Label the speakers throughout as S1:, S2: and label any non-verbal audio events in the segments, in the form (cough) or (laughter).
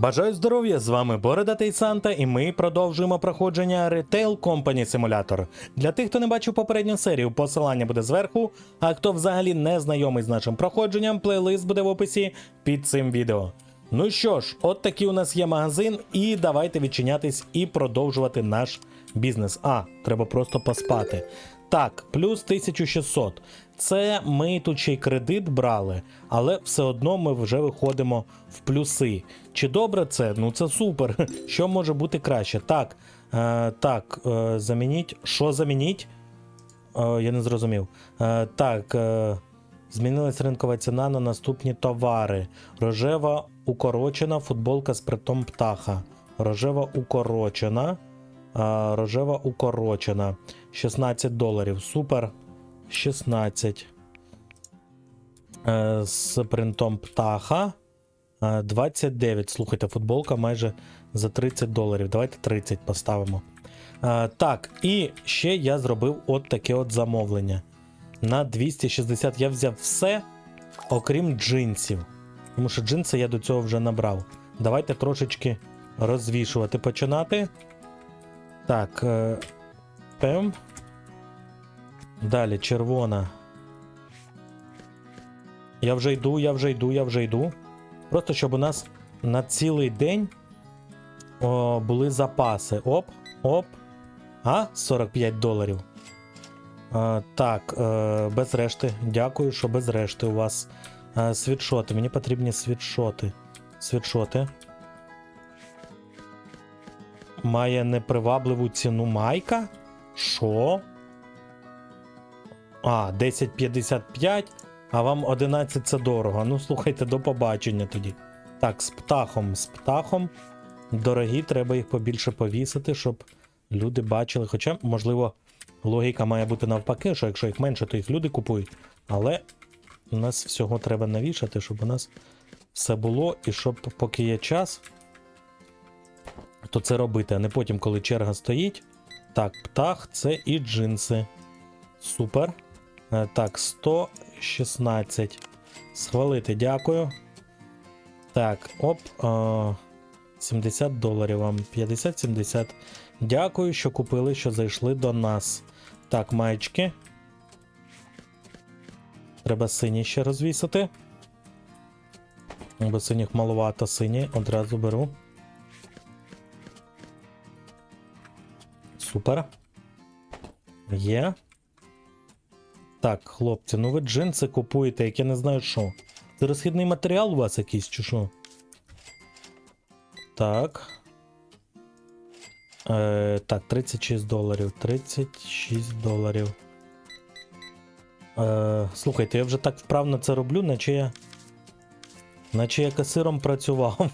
S1: Бажаю здоров'я! З вами Бородатий Санта, і ми продовжуємо проходження Retail Company Simulator. Для тих, хто не бачив попередню серію, посилання буде зверху. А хто взагалі не знайомий з нашим проходженням, плейлист буде в описі під цим відео. Ну що ж, от такий у нас є магазин, і давайте відчинятись і продовжувати наш бізнес. А, треба просто поспати. Так, плюс 1600. Це ми тут ще й кредит брали, але все одно ми вже виходимо в плюси. Чи добре це? Ну це супер. (laughs) Що може бути краще? Так, е, так, е, замініть. Що замініть? Е, я не зрозумів. Е, так, е, змінилась ринкова ціна на наступні товари. Рожева укорочена футболка з притом птаха. Рожева укорочена. Е, рожева укорочена. 16 доларів. Супер. 16. Е, з принтом птаха. Е, 29. Слухайте, футболка майже за 30 доларів. Давайте 30 поставимо. Е, так, і ще я зробив от таке от замовлення. На 260 я взяв все, окрім джинсів. Тому що джинси я до цього вже набрав. Давайте трошечки розвішувати починати. Так. Е, пем. Далі червона. Я вже йду, я вже йду, я вже йду. Просто щоб у нас на цілий день о, були запаси. Оп, оп. А, 45 доларів. А, так, е, без решти. Дякую, що без решти у вас. Е, світшоти. Мені потрібні світшоти. Світшоти. Має непривабливу ціну майка. Що? А, 10,55, а вам 11 це дорого. Ну, слухайте, до побачення тоді. Так, з птахом, з птахом. Дорогі, треба їх побільше повісити, щоб люди бачили. Хоча, можливо, логіка має бути навпаки, що якщо їх менше, то їх люди купують. Але у нас всього треба навішати, щоб у нас все було, і щоб поки є час, то це робити, а не потім, коли черга стоїть. Так, птах, це і джинси. Супер. Е, Так, 116. Схвалити, дякую. Так, оп. е, 70 доларів вам. 50-70. Дякую, що купили, що зайшли до нас. Так, маєчки. Треба сині ще розвісити. Бо синіх маловато сині, одразу беру. Супер. Є. Так, хлопці, ну ви джинси купуєте, як я не знаю що. Це розхідний матеріал у вас якийсь, чи що? Так. Е, так, 36 доларів. 36 доларів. Е, слухайте, я вже так вправно це роблю, наче я. Наче я касиром працював.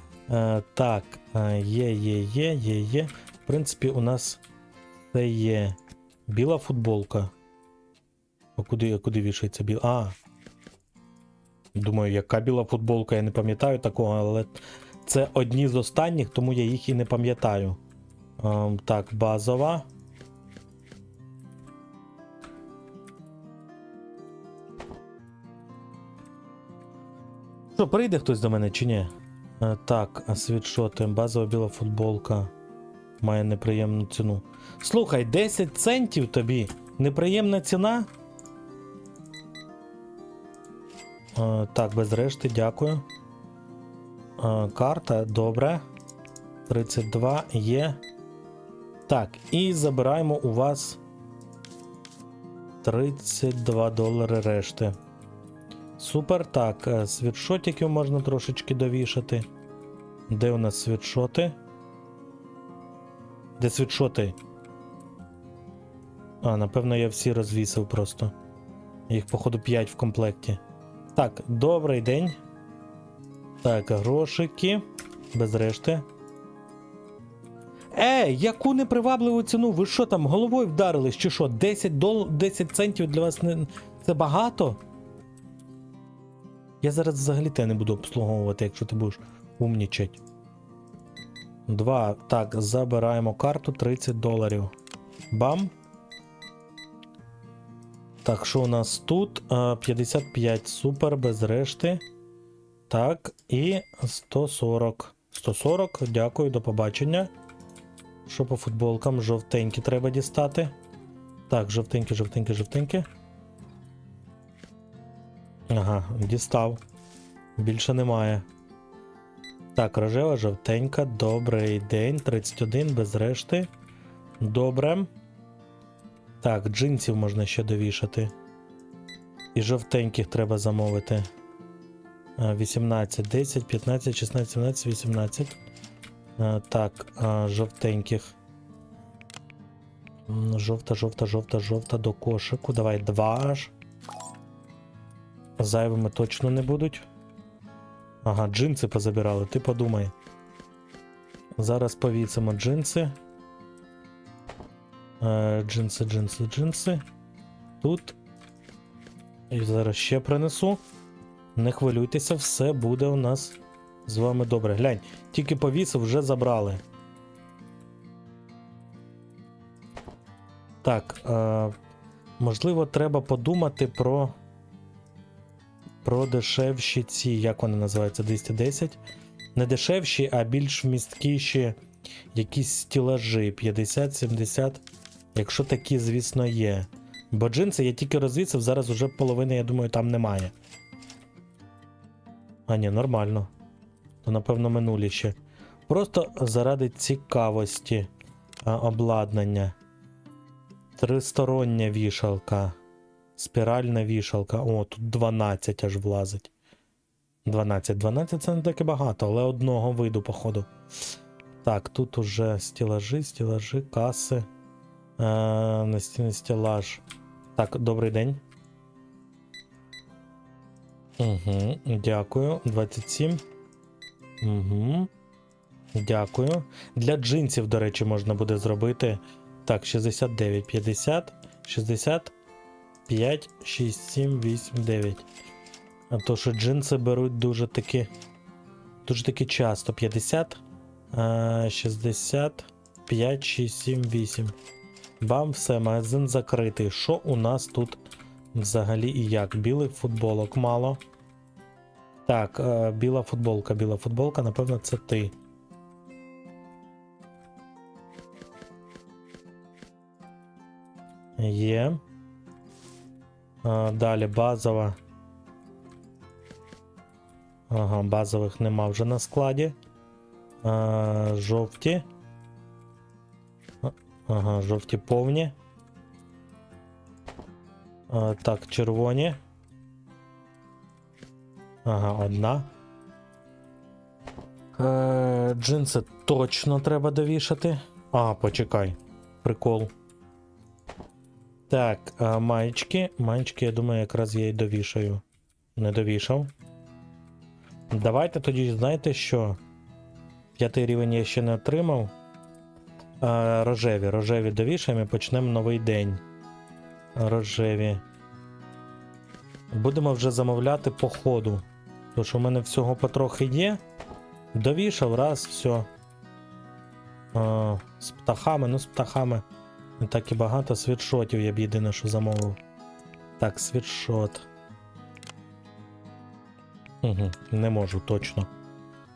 S1: (laughs) е, так, е, є, є, є, є, є. В принципі, у нас це є біла футболка. А куди, куди вішається біла? А. Думаю, яка біла футболка, я не пам'ятаю такого, але це одні з останніх, тому я їх і не пам'ятаю. Ем, так, базова. Що, прийде хтось до мене чи ні? Е, так, світшоти, базова біла футболка. Має неприємну ціну. Слухай, 10 центів тобі. Неприємна ціна? Так, без решти, дякую. Е, карта, добре. 32 є. Так, і забираємо у вас 32 долари решти. Супер. Так, е, світшотиків можна трошечки довішати. Де у нас світшоти? Де світшоти? А, напевно, я всі розвісив просто. Їх, походу, 5 в комплекті. Так, добрий день. Так, грошики. Без решти. Ей, яку непривабливу ціну? Ви що там, головою вдарились, чи що? 10 дол... 10 центів для вас не... це багато? Я зараз взагалі тебе не буду обслуговувати, якщо ти будеш умнічать. Два. Так, забираємо карту 30 доларів. Бам. Так, що у нас тут? 55. Супер, без решти. Так, і 140. 140, дякую, до побачення. Що по футболкам? Жовтенькі треба дістати. Так, жовтенькі, жовтенькі, жовтенькі. Ага, дістав. Більше немає. Так, рожева, жовтенька, добрий день. 31 без решти. Добре. Так, джинсів можна ще довішати. І жовтеньких треба замовити. 18, 10, 15, 16, 17, 18. Так, жовтеньких. Жовта, жовта, жовта, жовта до кошику. Давай два аж. Зайвими точно не будуть. Ага, джинси позабирали, ти подумай. Зараз повісимо джинси. Е, джинси, джинси, джинси. Тут. І зараз ще принесу. Не хвилюйтеся, все буде у нас з вами добре. Глянь, тільки повісив, вже забрали. Так, е, можливо, треба подумати про. Про дешевші ці, як вони називаються, 210. Не дешевші, а більш вмісткіші якісь стілажі 50-70. Якщо такі, звісно, є. Бо джинси я тільки розвісив, зараз уже половини, я думаю, там немає. А ні, нормально. То, напевно, минулі ще. Просто заради цікавості а, обладнання. Тристороння вішалка. Спіральна вішалка. О, тут 12 аж влазить. 12. 12 це не таке багато, але одного виду, походу. Так, тут уже стілажі, стілажі, каси. Е, настільний стілаж. Так, добрий день. Угу, дякую. 27. Угу. Дякую. Для джинсів, до речі, можна буде зробити. Так, 69, 50, 60. 5, 6, 7, 8, 9. А то, що джинси беруть дуже таки. Дуже таки часто. 50, 60, 5, 6, 7, 8. Бам, все, магазин закритий. Що у нас тут взагалі і як? Білих футболок мало. Так, е, біла футболка, біла футболка, напевно, це ти. Є. А, далі базова. Ага, базових нема вже на складі. А, жовті. Ага, жовті повні. А, так, червоні. Ага, одна. Е, джинси точно треба довішати. А, почекай. Прикол. Так, а маєчки. Маєчки, я думаю, якраз я і довішаю. Не довішав. Давайте тоді, знаєте що? П'ятий рівень я ще не отримав. А, рожеві. Рожеві довішаємо і почнемо новий день. Рожеві. Будемо вже замовляти по ходу. Тому що в мене всього потрохи є. Довішав, раз, все. А, з птахами, ну з птахами. Не так і багато світшотів я б єдине, що замовив. Так, світшот. Угу, не можу, точно.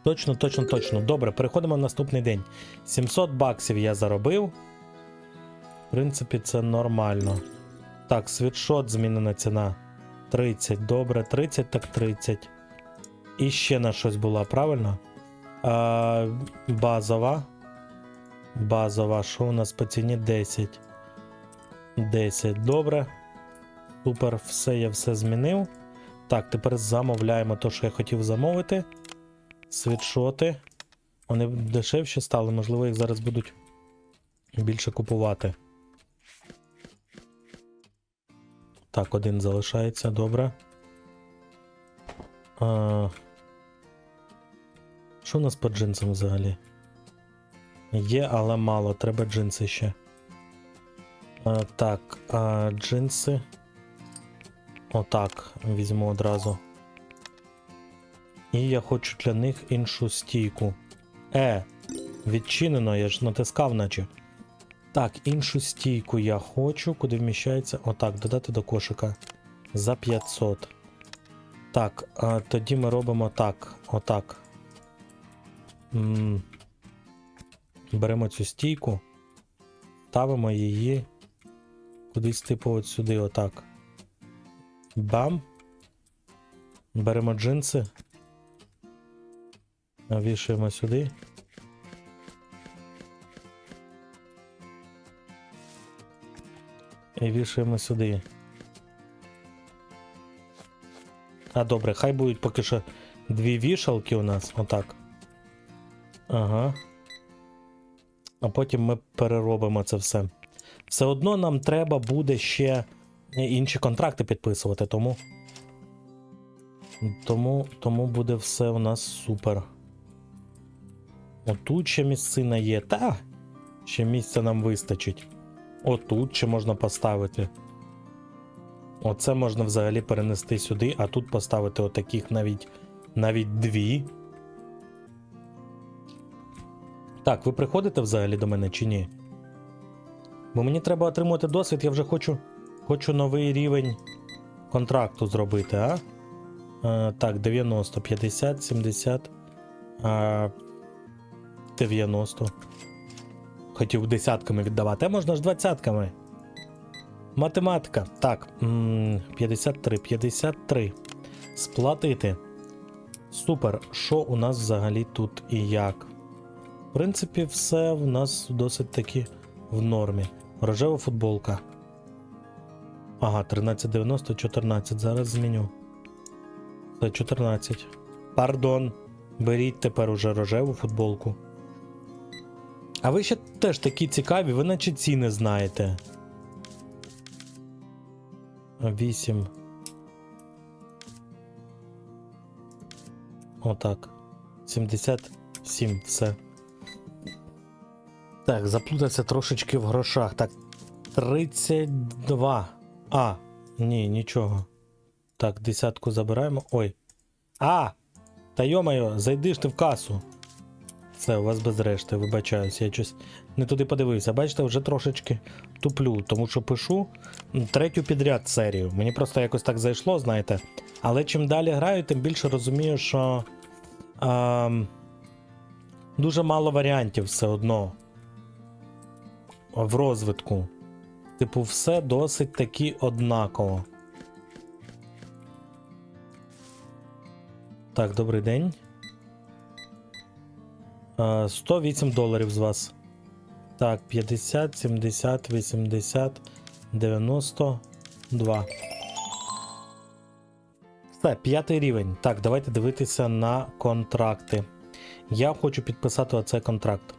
S1: Точно, точно, точно. Добре, переходимо в наступний день. 700 баксів я заробив. В принципі, це нормально. Так, світшот змінена ціна. 30. Добре, 30, так 30. І ще на щось була, правильно? А, базова. Базова, що у нас по ціні 10. 10. Добре. Супер, все, я все змінив. Так, тепер замовляємо те, що я хотів замовити. Світшоти. Вони дешевші стали, можливо, їх зараз будуть більше купувати. Так, один залишається, добре. А... Що у нас по джинсам взагалі? Є, але мало, треба джинси ще. А, так, а, джинси. Отак, візьму одразу. І я хочу для них іншу стійку. Е, відчинено, я ж натискав, наче. Так, іншу стійку я хочу, куди вміщається. Отак, додати до кошика. За 500. Так, а, тоді ми робимо так. Отак. М, Беремо цю стійку, ставимо її кудись, типу, от сюди, отак. Бам. Беремо джинси. Вішаємо сюди. І вішаємо сюди. А добре, хай будуть поки що дві вішалки у нас. Отак. Ага. А потім ми переробимо це все. Все одно нам треба буде ще інші контракти підписувати, тому. Тому, тому буде все у нас супер. Отут ще місцина є. Та, ще місця нам вистачить. Отут ще можна поставити. Оце можна взагалі перенести сюди, а тут поставити отаких навіть навіть дві. Так, ви приходите взагалі до мене чи ні? Бо мені треба отримати досвід, я вже хочу хочу новий рівень контракту зробити, а? а так, 90, 50, 70, а, 90. Хотів десятками віддавати, а можна ж двадцятками. Математика. Так, 53, 53. Сплатити. Супер. Що у нас взагалі тут і як? В принципі, все в нас досить таки в нормі. Рожева футболка. Ага, 1390, 14. Зараз зміню. Це 14. Пардон. Беріть тепер уже рожеву футболку. А ви ще теж такі цікаві, ви наче ціни знаєте. 8. Отак. 77. Все. Так, заплутався трошечки в грошах. Так. 32. А, ні, нічого. Так, десятку забираємо. Ой. А! Та йомайо, зайди ж ти в касу. Все, у вас без решти, вибачаюсь, я щось не туди подивився. Бачите, вже трошечки туплю, тому що пишу третю підряд серію. Мені просто якось так зайшло, знаєте. Але чим далі граю, тим більше розумію, що а, дуже мало варіантів все одно в розвитку. Типу, все досить таки однаково. Так, добрий день. А, 108 доларів з вас. Так, 50, 70, 80, 92. Все, п'ятий рівень. Так, давайте дивитися на контракти. Я хочу підписати оцей контракт.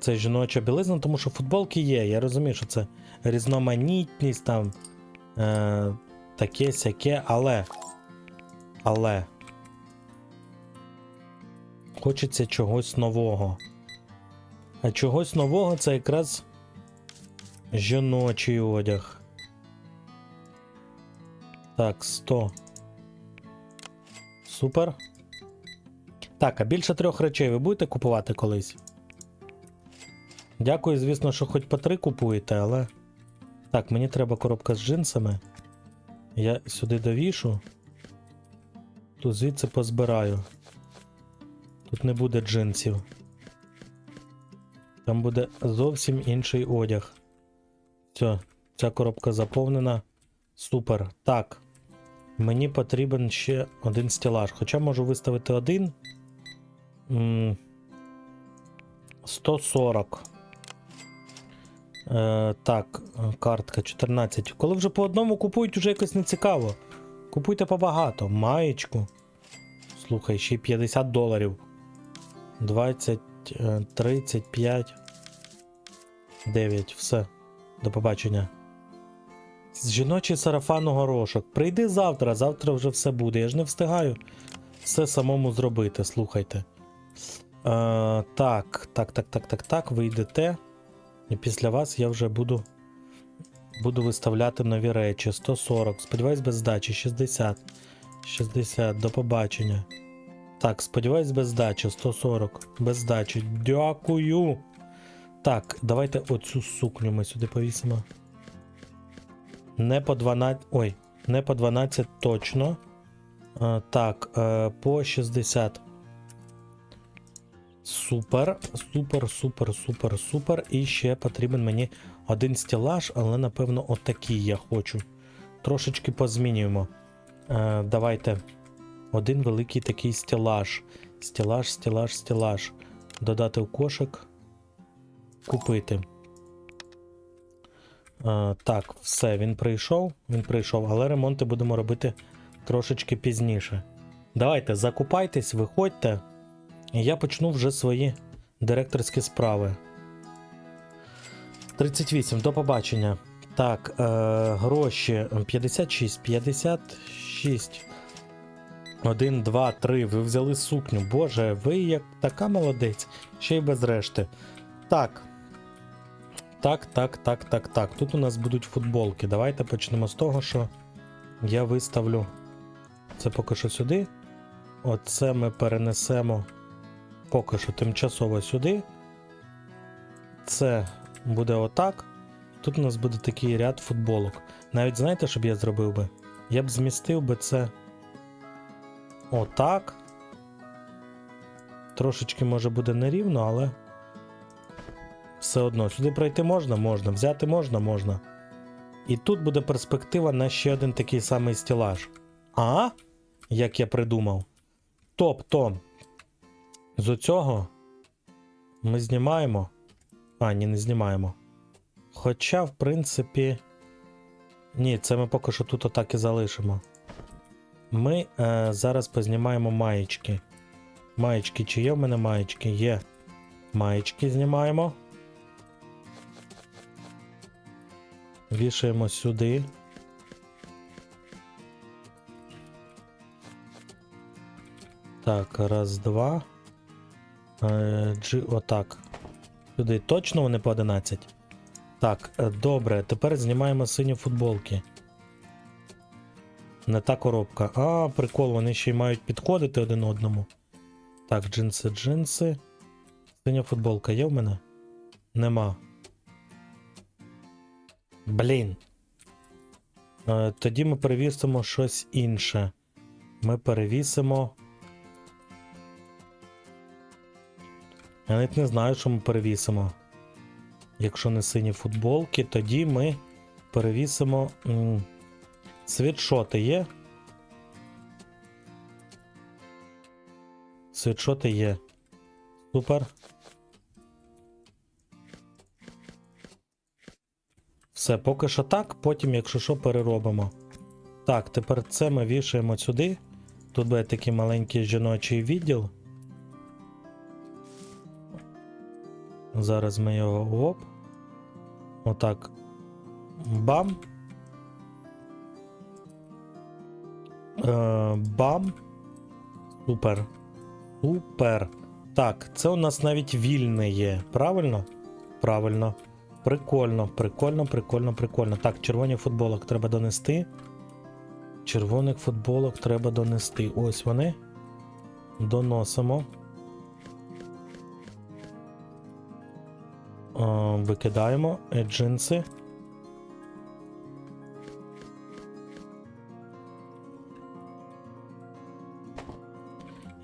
S1: Це жіноча білизна, тому що футболки є. Я розумію, що це різноманітність там е, таке сяке, але. Але. Хочеться чогось нового. А чогось нового це якраз жіночий одяг. Так, 100. Супер. Так, а більше трьох речей ви будете купувати колись? Дякую, звісно, що хоч по три купуєте, але. Так, мені треба коробка з джинсами. Я сюди довішу. Тут звідси позбираю. Тут не буде джинсів. Там буде зовсім інший одяг. Все, ця коробка заповнена. Супер. Так. Мені потрібен ще один стелаж. Хоча можу виставити один. 140. Е, так, картка 14. Коли вже по одному купують, вже якось не цікаво. Купуйте побагато. Маєчку. Слухай, ще й 50 доларів. 20, е, 35. 9. Все. До побачення. Жіночий сарафан у горошок. Прийди завтра, завтра вже все буде. Я ж не встигаю все самому зробити, слухайте. Е, так, так, так, так, так, так, ви йдете. І після вас я вже буду буду виставляти нові речі. 140. Сподіваюсь, без здачі. 60. 60. До побачення. Так, сподіваюсь, без здачі. 140. Без здачі. Дякую. Так, давайте оцю сукню ми сюди повісимо. Не по 12. Ой, не по 12 точно. Е, так, е, по 60. Супер, супер, супер, супер, супер. І ще потрібен мені один стелаж, але напевно отакий я хочу. Трошечки позмінюємо. Е, давайте. Один великий такий стелаж. Стелаж, стелаж, стелаж. Додати в кошик. Купити. Е, так, все, він прийшов. Він прийшов, але ремонти будемо робити трошечки пізніше. Давайте, закупайтесь, виходьте. І я почну вже свої директорські справи. 38, до побачення. Так, е, гроші 56, 56. 1, 2, 3. Ви взяли сукню. Боже, ви як така молодець. Ще й без решти. Так. Так, так, так, так, так. Тут у нас будуть футболки. Давайте почнемо з того, що я виставлю це поки що сюди. Оце ми перенесемо поки що тимчасово сюди. Це буде отак. Тут у нас буде такий ряд футболок. Навіть знаєте, що б я зробив би? Я б змістив би це отак. Трошечки може буде нерівно, але все одно. Сюди пройти можна, можна, взяти можна, можна. І тут буде перспектива на ще один такий самий стелаж. А? Як я придумав. Тобто, з оцього ми знімаємо. А, ні, не знімаємо. Хоча, в принципі. Ні, це ми поки що тут отак і залишимо. Ми е, зараз познімаємо маєчки. Маєчки, чи є в мене маєчки? Є. Маєчки знімаємо. Вішаємо сюди. Так, раз, два. Е, отак. Сюди точно вони по 11. Так, е, добре. Тепер знімаємо сині футболки. Не та коробка. А, прикол, вони ще й мають підходити один одному. Так, джинси, джинси. Синя футболка є в мене? Нема. Блін. Е, тоді ми перевісимо щось інше. Ми перевісимо. Я навіть не знаю, що ми перевісимо. Якщо не сині футболки, тоді ми перевісимо. М, світшоти є. Світшоти є. Супер. Все, поки що так, потім, якщо що, переробимо. Так, тепер це ми вішаємо сюди. Тут буде такий маленький жіночий відділ. Зараз ми його оп. Отак. Бам. Бам. Супер. Супер. Так, це у нас навіть вільне є. Правильно? Правильно. Прикольно, прикольно, прикольно, прикольно. Так, червоні футболок треба донести. Червоних футболок треба донести. Ось вони. Доносимо. Е, Викидаємо Е, джинси.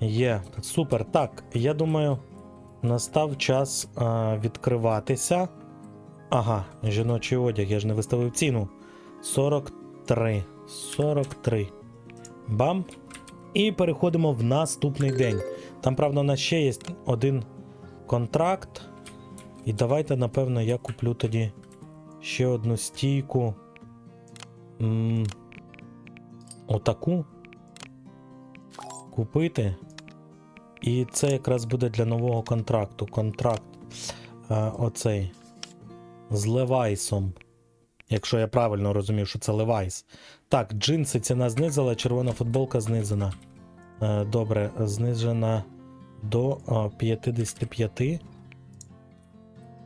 S1: Є, супер. Так, я думаю, настав час а, відкриватися. Ага, жіночий одяг, я ж не виставив ціну. 43. 43. Бам. І переходимо в наступний день. Там, правда, у нас ще є один контракт. І давайте, напевно, я куплю тоді ще одну стійку. М отаку. Купити. І це якраз буде для нового контракту. Контракт е, оцей з Левайсом. Якщо я правильно розумів, що це Левайс. Так, джинси ціна знизила, червона футболка знизена. Е, добре, знижена до е, 55.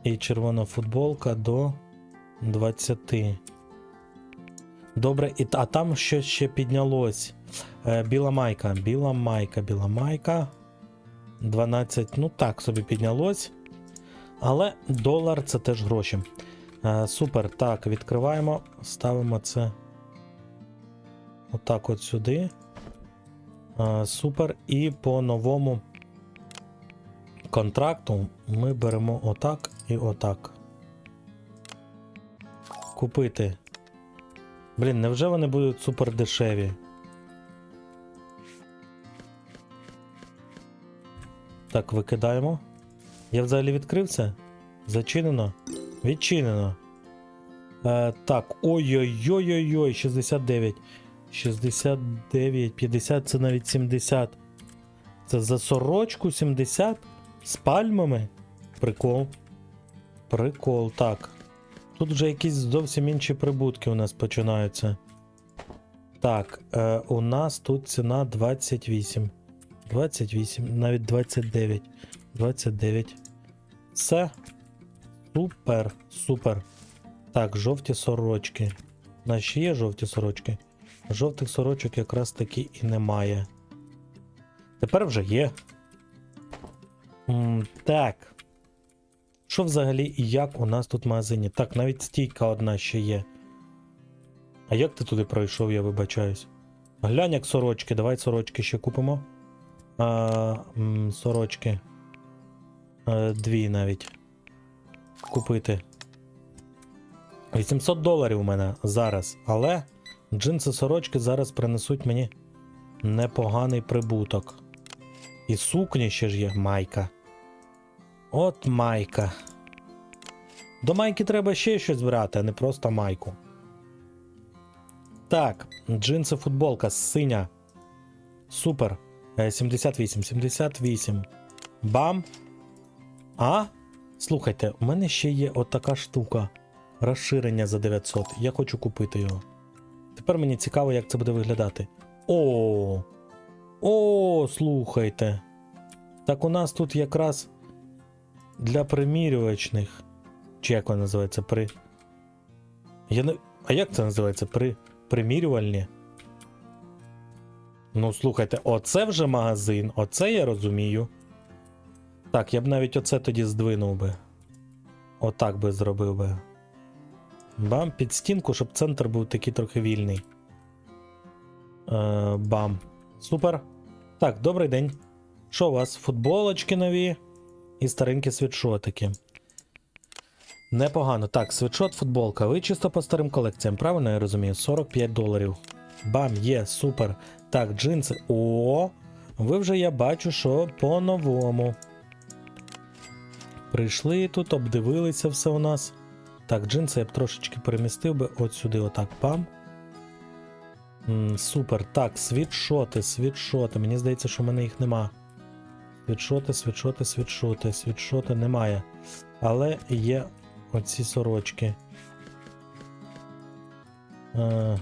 S1: І червона футболка до 20. Добре, і, а там щось ще піднялось. Е, біла майка, біла майка, біла майка. 12, ну так собі піднялось. Але долар це теж гроші. Е, супер. Так, відкриваємо, ставимо це отак от сюди. Е, супер. І по новому контракту ми беремо отак і отак. Купити. Блін, невже вони будуть супер дешеві? Так, викидаємо. Я взагалі відкрив це? Зачинено? Відчинено. Е, так, ой-ой-ой-ой-ой, 69. 69, 50, це навіть 70. Це за сорочку 70 з пальмами. Прикол. Прикол, так. Тут вже якісь зовсім інші прибутки у нас починаються. Так, е, у нас тут ціна 28. 28, навіть 29. 29. Все. Супер, супер. Так, жовті сорочки. У нас ще є жовті сорочки. Жовтих сорочок якраз таки і немає. Тепер вже є. М, так. Що взагалі і як у нас тут в магазині? Так, навіть стійка одна ще є. А як ти туди пройшов, я вибачаюсь. Глянь, як сорочки, давай сорочки ще купимо. А, м, сорочки. А, дві навіть. Купити. 800 доларів у мене зараз, але джинси сорочки зараз принесуть мені непоганий прибуток. І сукні ще ж є майка. От майка. До майки треба ще щось брати, а не просто майку. Так, джинси футболка синя. Супер. Е, 78, 78. Бам. А? Слухайте, у мене ще є отака штука. Розширення за 900. Я хочу купити його. Тепер мені цікаво, як це буде виглядати. О! О, слухайте. Так у нас тут якраз для примірювачних. Чи як воно називається? При. Я не... А як це називається? При... Примірювальні? Ну, слухайте, оце вже магазин, оце я розумію. Так, я б навіть оце тоді здвинув би. Отак би зробив би. Бам, під стінку, щоб центр був такий трохи вільний. Е, бам. Супер. Так, добрий день. Що у вас? Футболочки нові і старенькі світшотики. Непогано. Так, світшот, футболка. Ви чисто по старим колекціям, правильно я розумію? 45 доларів. Бам, є, супер. Так, джинси. О, ви вже я бачу, що по-новому. Прийшли тут, обдивилися все у нас. Так, джинси я б трошечки перемістив би от сюди, отак, пам. М, супер. Так, світшоти, світшоти. Мені здається, що в мене їх нема. Світшоти, світшоти, світшоти, світшоти немає. Але є оці сорочки. Е...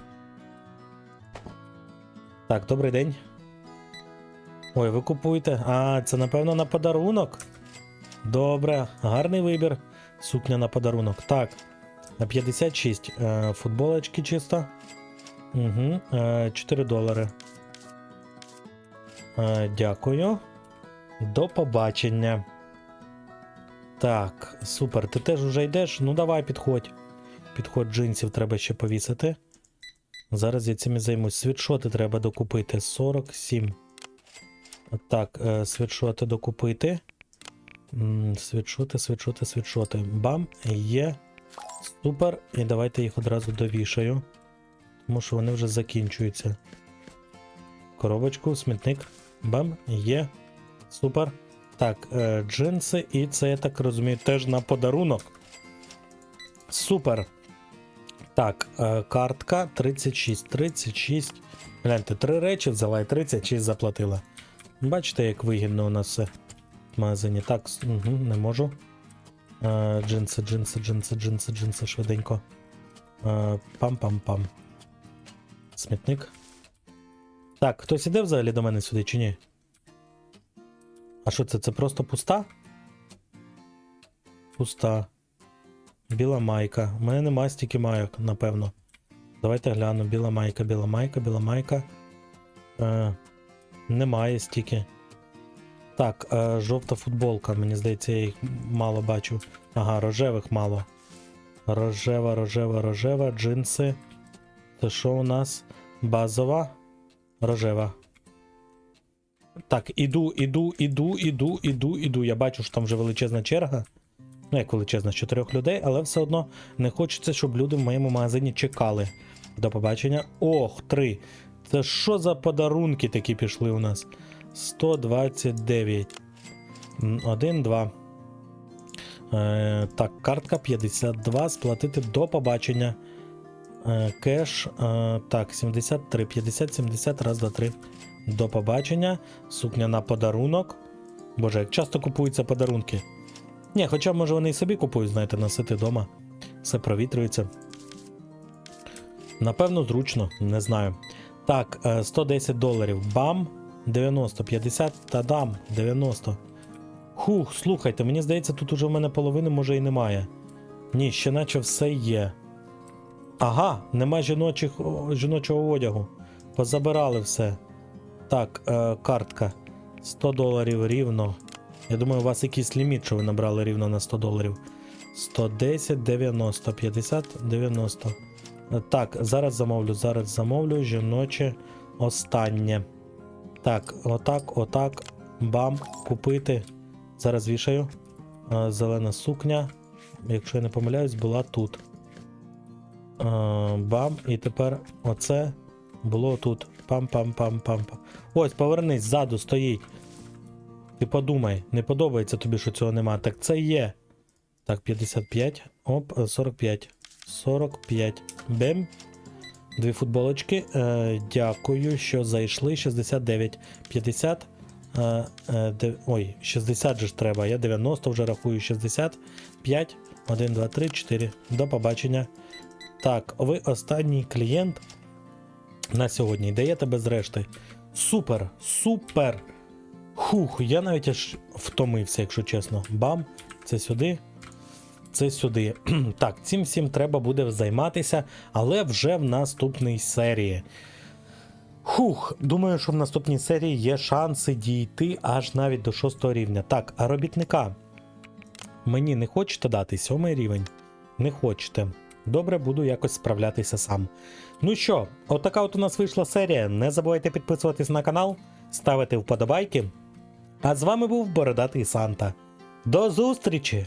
S1: Так, добрий день. Ой, ви купуєте. А, це напевно на подарунок. Добре, гарний вибір. Сукня на подарунок. Так. На 56. Е, футболочки чисто. Угу. Е, 4 долари. Е, дякую. До побачення. Так, супер. Ти теж уже йдеш? Ну давай, підходь. Підходь джинсів треба ще повісити. Зараз я цим і займусь. Світшоти треба докупити. 47. Так, е, світшоти докупити. Світшоти, світшоти, світшоти. Бам, є. Супер. І давайте їх одразу довішаю. Тому що вони вже закінчуються. Коробочку, смітник. Бам, є. Супер. Так, е, джинси, і це, я так розумію, теж на подарунок. Супер. Так, е, картка 36. 36. Гляньте, три речі взяла і 36 заплатила. Бачите, як вигідно у нас все в магазині. Так, угу, не можу. Е, джинси, джинси, джинси, джинси, джинси, швиденько. Е, Пам-пам-пам. Смітник. Так, хтось іде взагалі до мене сюди чи ні? А що це? Це просто пуста? Пуста. Біла майка. У мене нема стільки майок, напевно. Давайте гляну. Біла майка, біла майка, біла майка. Е, немає стільки. Так, е, жовта футболка. Мені здається, я їх мало бачу. Ага, рожевих мало. Рожева, рожева, рожева, джинси. Це що у нас? Базова. Рожева. Так, іду, іду, іду, іду, іду, іду. Я бачу, що там вже величезна черга. Ну, як величезна, з чотирьох людей, але все одно не хочеться, щоб люди в моєму магазині чекали. До побачення. Ох, три. Це що за подарунки такі пішли у нас? 129. М, Один, два. Е, так, картка 52. Сплатити до побачення. Е, кеш. Е, так, 73. 50, 70, раз, два, три. До побачення. Сукня на подарунок. Боже, як часто купуються подарунки. Ні, хоча, може, вони і собі купують, знаєте, носити вдома. Все провітрюється. Напевно, зручно, не знаю. Так, е, 110 доларів. Бам. 90, 50 та дам 90. Хух, слухайте, мені здається, тут уже в мене половини може і немає. Ні, ще наче все є. Ага, нема жіночих, жіночого одягу. Позабирали все. Так, е, картка. 100 доларів рівно. Я думаю, у вас якийсь ліміт, що ви набрали рівно на 100 доларів. 110, 90, 50, 90. Е, Так, зараз замовлю, зараз замовлю жіноче останнє. Так, отак, отак. Бам, купити. Зараз вішаю. Зелена сукня. Якщо я не помиляюсь, була тут. Бам. І тепер оце було тут. Пам-пам-пам-пам. Ось, повернись, ззаду стоїть. Ти подумай, не подобається тобі, що цього нема. Так це є. Так, 55. Оп, е, 45. 45. Бем. Дві футболочки. Е, дякую, що зайшли. 69. 50. Е, е, де, ой, 60 же ж треба. Я 90 вже рахую. 65. 1, 2, 3, 4. До побачення. Так, ви останній клієнт на сьогодні. Даєте без решти. Супер, супер. Хух, я навіть аж втомився, якщо чесно. Бам, це сюди. Це сюди. (clears throat) так, цим всім треба буде займатися, але вже в наступній серії. Хух, думаю, що в наступній серії є шанси дійти аж навіть до шостого рівня. Так, а робітника мені не хочете дати сьомий рівень? Не хочете. Добре, буду якось справлятися сам. Ну що, отака от у нас вийшла серія. Не забувайте підписуватись на канал, ставити вподобайки. А з вами був Бородатий Санта. До зустрічі!